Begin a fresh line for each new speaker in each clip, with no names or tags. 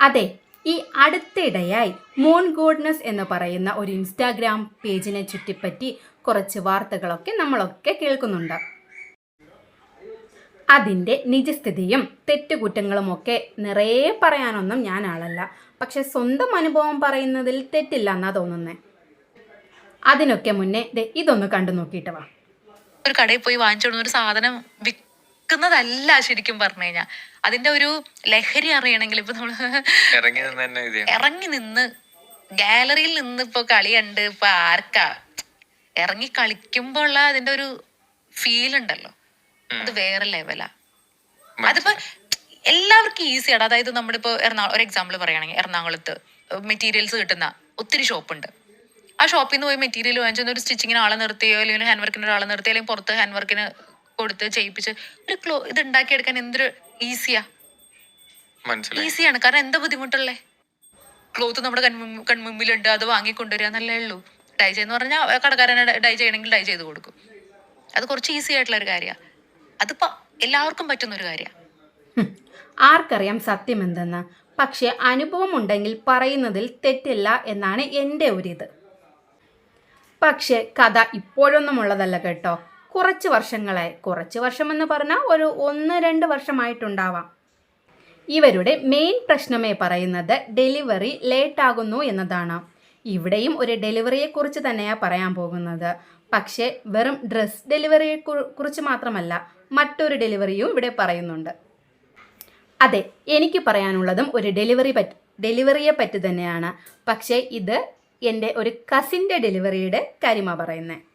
അതെ ഈ അടുത്തിടെയായി moon goddess എന്ന് പറയുന്ന ഒരു ഇൻസ്റ്റാഗ്രാം പേജിനെ ചുറ്റിപ്പറ്റി കുറച്ച് വാർത്തകളൊക്കെ നമ്മളൊക്കെ കേൾക്കുന്നുണ്ട്. അതിന്റെ നിജസ്ഥിതിയും തെറ്റുകുറ്റങ്ങളുമൊക്കെ നിറയെ പറയാനൊന്നും ഞാൻ ആളല്ല പക്ഷെ സ്വന്തം അനുഭവം പറയുന്നതിൽ തെറ്റില്ല എന്നാ തോന്നുന്നേ. അതിനൊക്കെ മുന്നേ ഇതൊന്ന് കണ്ടു നോക്കിയിട്ട് വാ.
ഒരു കടയിൽ പോയി വാങ്ങിച്ചോടുന്ന ഒരു സാധനം വിൽക്കുന്നതല്ല ശരിക്കും പറഞ്ഞു കഴിഞ്ഞാൽ അതിന്റെ ഒരു ലഹരി അറിയണമെങ്കിൽ ഇപ്പൊ നമ്മൾ
ഇറങ്ങി നിന്ന് തന്നെ
ഇറങ്ങി നിന്ന് ഗാലറിയിൽ നിന്ന് ഇപ്പൊ കളി കണ്ട് ഇപ്പൊ ആർക്കാ? ഇറങ്ങി കളിക്കുമ്പോൾ ഉള്ള അതിന്റെ ഒരു ഫീൽ ഉണ്ടല്ലോ. അത് വേറെ ലെവലാ അതിപ്പോ എല്ലാവർക്കും ഈസിയാണ് അതായത് നമ്മളിപ്പോ എറണാകുളം ഒരു എക്സാമ്പിൾ പറയുകയാണെങ്കിൽ എറണാകുളത്ത് മെറ്റീരിയൽസ് കിട്ടുന്ന ഒത്തിരി ഷോപ്പുണ്ട് ആ ഷോപ്പിൽ നിന്ന് പോയി മെറ്റീരിയൽ വാങ്ങിച്ചു ഒരു സ്റ്റിച്ചിങ്ങിന് ആളെ നിർത്തിയോ അല്ലെങ്കിൽ ഹാൻഡ് വർക്കിന് ഒരാളെ നിർത്തിയോ അല്ലെങ്കിൽ പുറത്ത് ഹാൻഡ് വർക്കിന് കൊടുത്ത് ചെയ്യിപ്പിച്ച് ഒരു ക്ലോ ഇത് ഉണ്ടാക്കിയെടുക്കാൻ എന്തൊരു ഈസിയാ?
മനസ്സിലായി.
ഈസിയാണ്. കാരണം എന്താ ബുദ്ധിമുട്ടല്ലേ ക്ലോത്ത് നമ്മുടെ കൺമുമ്പ് കൺമുമ്പിലുണ്ട്. അത് വാങ്ങിക്കൊണ്ടുവരിക എന്നല്ലേ ഉള്ളൂ. ഡൈ ചെയ്യുന്ന പറഞ്ഞാൽ കടക്കാരനെ ഡൈ ചെയ്യണമെങ്കിൽ ഡൈ ചെയ്ത് കൊടുക്കും. അത് കുറച്ച് ഈസി ആയിട്ടുള്ള ഒരു കാര്യമാണ് അതിപ്പോ എല്ലാവർക്കും പറ്റുന്ന ഒരു കാര്യമാണ്
ആർക്കറിയാം സത്യം എന്തെന്ന്. പക്ഷെ അനുഭവം ഉണ്ടെങ്കിൽ പറയുന്നതിൽ തെറ്റില്ല എന്നാണ് എന്റെ ഒരിത്. പക്ഷേ കഥ ഇപ്പോഴൊന്നും ഉള്ളതല്ല കേട്ടോ. കുറച്ച് വർഷങ്ങളെ കുറച്ച് വർഷമെന്ന് പറഞ്ഞാൽ ഒരു ഒന്ന് രണ്ട് വർഷമായിട്ടുണ്ടാവാം. ഇവരുടെ മെയിൻ പ്രശ്നമേ പറയുന്നത് ഡെലിവറി ലേറ്റ് ആകുന്നു എന്നതാണ്. ഇവിടെയും ഒരു ഡെലിവറിയെക്കുറിച്ച് തന്നെയാണ് പറയാൻ പോകുന്നത്. പക്ഷേ വെറും ഡ്രസ് ഡെലിവറിയെ കുറിച്ച് മാത്രമല്ല മറ്റൊരു ഡെലിവറിയും ഇവിടെ പറയുന്നുണ്ട്. അതെ എനിക്ക് പറയാനുള്ളതും ഒരു ഡെലിവറി പറ്റി ഡെലിവറിയെ പറ്റി തന്നെയാണ്. പക്ഷേ ഇത് എന്റെ ഒരു കസിന്റെ ഡെലിവറിയുടെ കാര്യമാണ് പറയുന്നത്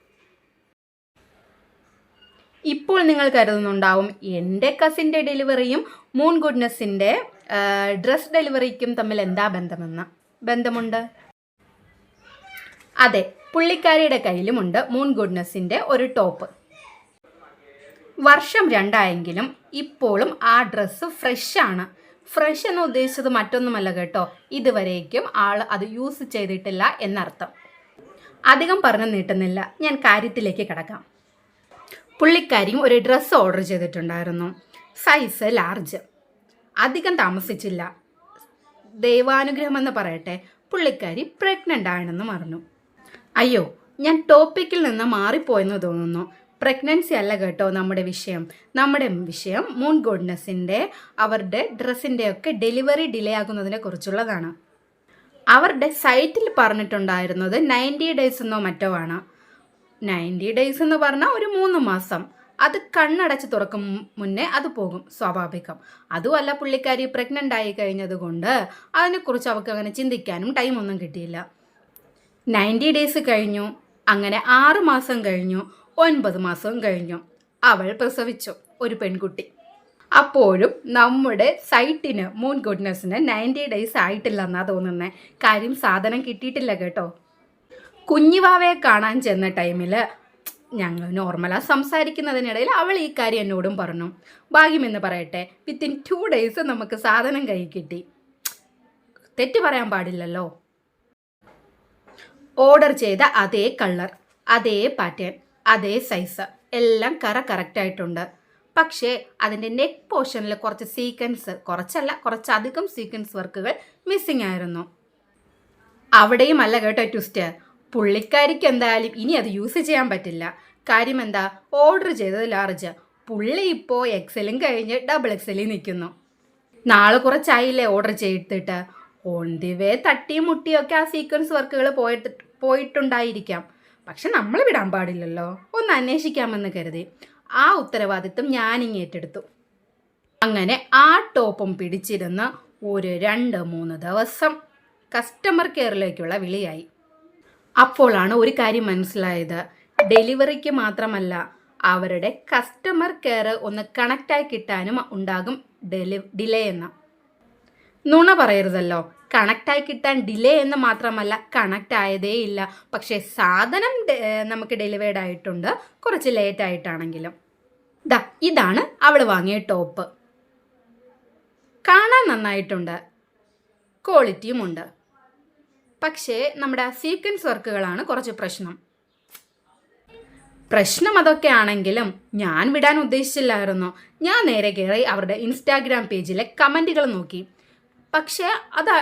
ഇപ്പോൾ നിങ്ങൾ കരുതുന്നുണ്ടാവും എന്റെ കസിന്റെ ഡെലിവറിയും മൂൺ ഗുഡ്നെസ്സിന്റെ ഡ്രസ് ഡെലിവറിക്കും തമ്മിൽ എന്താ ബന്ധമെന്ന്? ബന്ധമുണ്ട്? അതെ പുള്ളിക്കാരിയുടെ കയ്യിലുമുണ്ട് മൂൺ ഗുഡ്നെസ്സിന്റെ ഒരു ടോപ്പ് വർഷം രണ്ടായെങ്കിലും ഇപ്പോഴും ആ ഡ്രസ്സ് ഫ്രഷാണ് ഫ്രഷ് എന്ന് ഉദ്ദേശിച്ചത് മറ്റൊന്നുമല്ല കേട്ടോ. ഇതുവരേക്കും ആൾ അത് യൂസ് ചെയ്തിട്ടില്ല എന്നർത്ഥം. അധികം പറഞ്ഞു നീട്ടുന്നില്ല. ഞാൻ കാര്യത്തിലേക്ക് കിടക്കാം. പുള്ളിക്കാരിയും ഒരു ഡ്രസ്സ് ഓർഡർ ചെയ്തിട്ടുണ്ടായിരുന്നു. സൈസ് ലാർജ് അധികം താമസിച്ചില്ല. ദൈവാനുഗ്രഹം എന്ന് പറയട്ടെ പുള്ളിക്കാരി പ്രഗ്നന്റ് ആണെന്ന് പറഞ്ഞു അയ്യോ ഞാൻ ടോപ്പിക്കിൽ നിന്ന് മാറിപ്പോയെന്ന് തോന്നുന്നു. പ്രഗ്നൻസി അല്ല കേട്ടോ നമ്മുടെ വിഷയം. നമ്മുടെ വിഷയം മൂൺ ഗോഡ്നസിന്റെ അവരുടെ ഡ്രസ്സിന്റെ ഒക്കെ ഡെലിവറി ഡിലേ ആകുന്നതിനെ കുറിച്ചുള്ളതാണ്. അവരുടെ സൈറ്റിൽ പറഞ്ഞിട്ടുണ്ടായിരുന്നത് നയന്റി ഡേയ്സ് എന്നോ മറ്റോ ആണ്. നയന്റി ഡേയ്സ് എന്ന് പറഞ്ഞാൽ ഒരു മൂന്ന് മാസം. അത് കണ്ണടച്ച് തുറക്കും മുന്നേ അത് പോകും സ്വാഭാവികം. അതുമല്ല പുള്ളിക്കാരി പ്രഗ്നന്റ് ആയി കഴിഞ്ഞത് കൊണ്ട് അതിനെക്കുറിച്ച് അവൾക്ക് അങ്ങനെ ചിന്തിക്കാനും ടൈമൊന്നും കിട്ടിയില്ല. നയന്റി ഡേയ്സ് കഴിഞ്ഞു അങ്ങനെ ആറ് മാസം കഴിഞ്ഞു ഒൻപത് മാസവും കഴിഞ്ഞു. അവൾ പ്രസവിച്ചു ഒരു പെൺകുട്ടി. അപ്പോഴും നമ്മുടെ സൈറ്റിന് മൂൺ ഗുഡ്നസ്സിന് നയന്റി ഡേയ്സ് ആയിട്ടില്ല എന്നാ തോന്നുന്നത് കാര്യം സാധനം കിട്ടിയിട്ടില്ല കേട്ടോ. കുഞ്ഞിവാവയെ കാണാൻ ചെന്ന ടൈമിൽ ഞങ്ങൾ നോർമലാണ് സംസാരിക്കുന്നതിനിടയിൽ അവൾ ഈ കാര്യം എന്നോടും പറഞ്ഞു. ഭാഗ്യമെന്ന് പറയട്ടെ വിത്തിൻ ടു ഡേയ്സ് നമുക്ക് സാധനം കൈ കിട്ടി. തെറ്റ് പറയാൻ പാടില്ലല്ലോ. ഓർഡർ ചെയ്ത അതേ കളർ അതേ പാറ്റേൺ അതേ സൈസ് എല്ലാം കറ കറക്റ്റായിട്ടുണ്ട് പക്ഷേ അതിന്റെ നെക്ക് പോർഷനിൽ കുറച്ച് സീക്വൻസ് കുറച്ചല്ല കുറച്ചധികം സീക്വൻസ് വർക്കുകൾ മിസ്സിങ് ആയിരുന്നു. അവിടെയും അല്ല കേട്ടോ ട്വിസ്റ്റ് പുള്ളിക്കാരിക്ക് എന്തായാലും ഇനി അത് യൂസ് ചെയ്യാൻ പറ്റില്ല. കാര്യം എന്താ? ഓർഡർ ചെയ്തത് ലാർജ് പുള്ളി ഇപ്പോൾ എക്സലും കഴിഞ്ഞ് ഡബിൾ എക്സലിൽ നിൽക്കുന്നു നാളെ കുറച്ചായില്ലേ ഓർഡർ ചെയ്തിട്ട്? ഓൺ ദി വേ തട്ടിയും മുട്ടിയൊക്കെ ആ സീക്വൻസ് വർക്കുകൾ പോയിട്ട് പോയിട്ടുണ്ടായിരിക്കാം. പക്ഷെ നമ്മൾ വിടാൻ പാടില്ലല്ലോ. ഒന്ന് അന്വേഷിക്കാമെന്ന് കരുതി. ആ ഉത്തരവാദിത്വം ഞാനിങ്ങ് ഏറ്റെടുത്തു. അങ്ങനെ ആ ടോപ്പും പിടിച്ചിരുന്ന് ഒരു രണ്ട് മൂന്ന് ദിവസം കസ്റ്റമർ കെയറിലേക്കുള്ള വിളിയായി. അപ്പോഴാണ് ഒരു കാര്യം മനസ്സിലായത്. ഡെലിവറിക്ക് മാത്രമല്ല അവരുടെ കസ്റ്റമർ കെയർ ഒന്ന് കണക്റ്റായി കിട്ടാനും ഉണ്ടാകും ഡെലി ഡിലേ എന്ന്. നുണ പറയരുതല്ലോ. കണക്റ്റായി കിട്ടാൻ ഡിലേ എന്ന് മാത്രമല്ല കണക്റ്റ് ആയതേ ഇല്ല. പക്ഷേ സാധനം നമുക്ക് ഡെലിവേർഡ് ആയിട്ടുണ്ട്. കുറച്ച് ലേറ്റ് ആയിട്ടാണെങ്കിലും. ദാ ഇതാണ് അവൾ വാങ്ങിയ ടോപ്പ്. കാണാൻ നന്നായിട്ടുണ്ട്. ക്വാളിറ്റിയും ഉണ്ട്. പക്ഷേ നമ്മുടെ സീക്വൻസ് വർക്കുകളാണ് കുറച്ച് പ്രശ്നം. പ്രശ്നം അതൊക്കെ ആണെങ്കിലും ഞാൻ വിടാൻ ഉദ്ദേശിച്ചില്ലായിരുന്നു. ഞാൻ നേരെ കയറി അവരുടെ ഇൻസ്റ്റാഗ്രാം പേജിലെ കമന്റുകൾ നോക്കി. പക്ഷേ അത്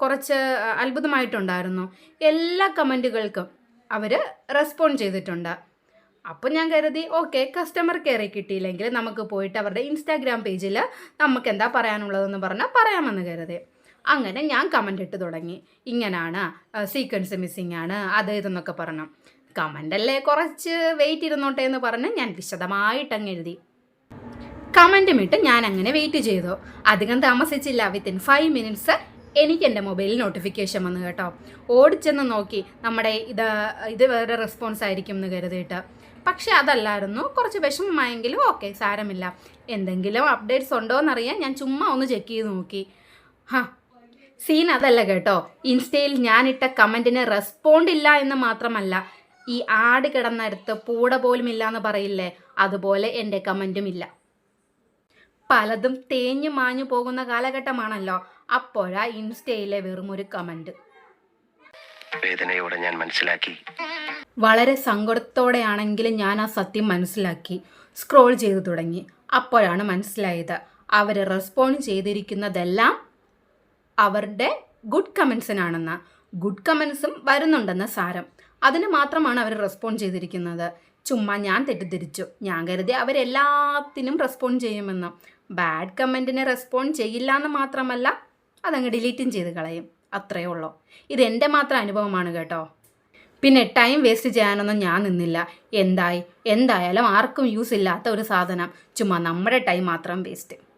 കുറച്ച് അത്ഭുതമായിട്ടുണ്ടായിരുന്നു. എല്ലാ കമന്റുകൾക്കും അവർ റെസ്പോണ്ട് ചെയ്തിട്ടുണ്ട്. അപ്പോൾ ഞാൻ കരുതി ഓക്കെ കസ്റ്റമർ കെയറി കിട്ടിയില്ലെങ്കിൽ നമുക്ക് പോയിട്ട് അവരുടെ ഇൻസ്റ്റാഗ്രാം പേജിൽ നമുക്ക് എന്താ പറയാനുള്ളതെന്ന് പറഞ്ഞാൽ പറയാമെന്ന് കരുതി. അങ്ങനെ ഞാൻ കമന്റ് ഇട്ട് തുടങ്ങി. ഇങ്ങനാണ് സീക്വൻസ് മിസ്സിങ് ആണ് അത് ഇതെന്നൊക്കെ പറഞ്ഞു. കമന്റല്ലേ കുറച്ച് വെയിറ്റ് ഇരുന്നോട്ടെ എന്ന് പറഞ്ഞ് ഞാൻ വിശദമായിട്ട് അങ്ങ് എഴുതി. കമന്റും ഇട്ട് ഞാൻ അങ്ങനെ വെയിറ്റ് ചെയ്തു. അധികം താമസിച്ചില്ല. വിത്തിൻ ഫൈവ് മിനിറ്റ്സ് എനിക്ക് എന്റെ മൊബൈലിൽ നോട്ടിഫിക്കേഷൻ വന്നു കേട്ടോ. ഓടിച്ചെന്ന് നോക്കി നമ്മുടെ ഇത് ഇത് വേറെ റെസ്പോൺസ് ആയിരിക്കും എന്ന് കരുതിയിട്ട്. പക്ഷേ അതല്ലായിരുന്നു. കുറച്ച് വിഷമമായെങ്കിലും ഓക്കെ സാരമില്ല. എന്തെങ്കിലും അപ്ഡേറ്റ്സ് ഉണ്ടോ എന്നറിയാൻ ഞാൻ ചുമ്മാ ഒന്ന് ചെക്ക് ചെയ്ത് നോക്കി. ഹാ സീൻ അതല്ല കേട്ടോ. ഇൻസ്റ്റയിൽ ഞാനിട്ട കമന്റിന് റെസ്പോണ്ട് ഇല്ല എന്ന് മാത്രമല്ല ഈ ആട് കിടന്നടുത്ത് പൂട പോലും ഇല്ല എന്ന് പറയില്ലേ അതുപോലെ എന്റെ കമന്റും ഇല്ല. പലതും തേഞ്ഞു മാഞ്ഞു പോകുന്ന കാലഘട്ടമാണല്ലോ അപ്പോഴാ ഇൻസ്റ്റയിലെ വെറും ഒരു കമന്റ്
വേദനയോടെ ഞാൻ മനസ്സിലാക്കി.
വളരെ സങ്കടത്തോടെയാണെങ്കിലും ഞാൻ ആ സത്യം മനസ്സിലാക്കി സ്ക്രോൾ ചെയ്തു തുടങ്ങി. അപ്പോഴാണ് മനസ്സിലായത് അവർ റെസ്പോണ്ട് ചെയ്തിരിക്കുന്നതെല്ലാം അവരുടെ ഗുഡ് കമൻസിനാണെന്ന് ഗുഡ് കമൻസും വരുന്നുണ്ടെന്ന് സാരം. അതിന് മാത്രമാണ് അവർ റെസ്പോണ്ട് ചെയ്തിരിക്കുന്നത്. ചുമ്മാ ഞാൻ തെറ്റിദ്ധരിച്ചു. ഞാൻ കരുതി അവരെല്ലാത്തിനും റെസ്പോണ്ട് ചെയ്യുമെന്ന്. ബാഡ് കമന്റിന് റെസ്പോണ്ട് ചെയ്യില്ല എന്ന് മാത്രമല്ല അതങ്ങ് ഡിലീറ്റും ചെയ്ത് കളയും. അത്രയേ ഉള്ളൂ. ഇത് മാത്രം അനുഭവമാണ് കേട്ടോ. പിന്നെ ടൈം വേസ്റ്റ് ചെയ്യാനൊന്നും ഞാൻ നിന്നില്ല. എന്തായി? എന്തായാലും ആർക്കും യൂസ് ഇല്ലാത്ത ഒരു സാധനം. ചുമ്മാ നമ്മുടെ ടൈം മാത്രം വേസ്റ്റ്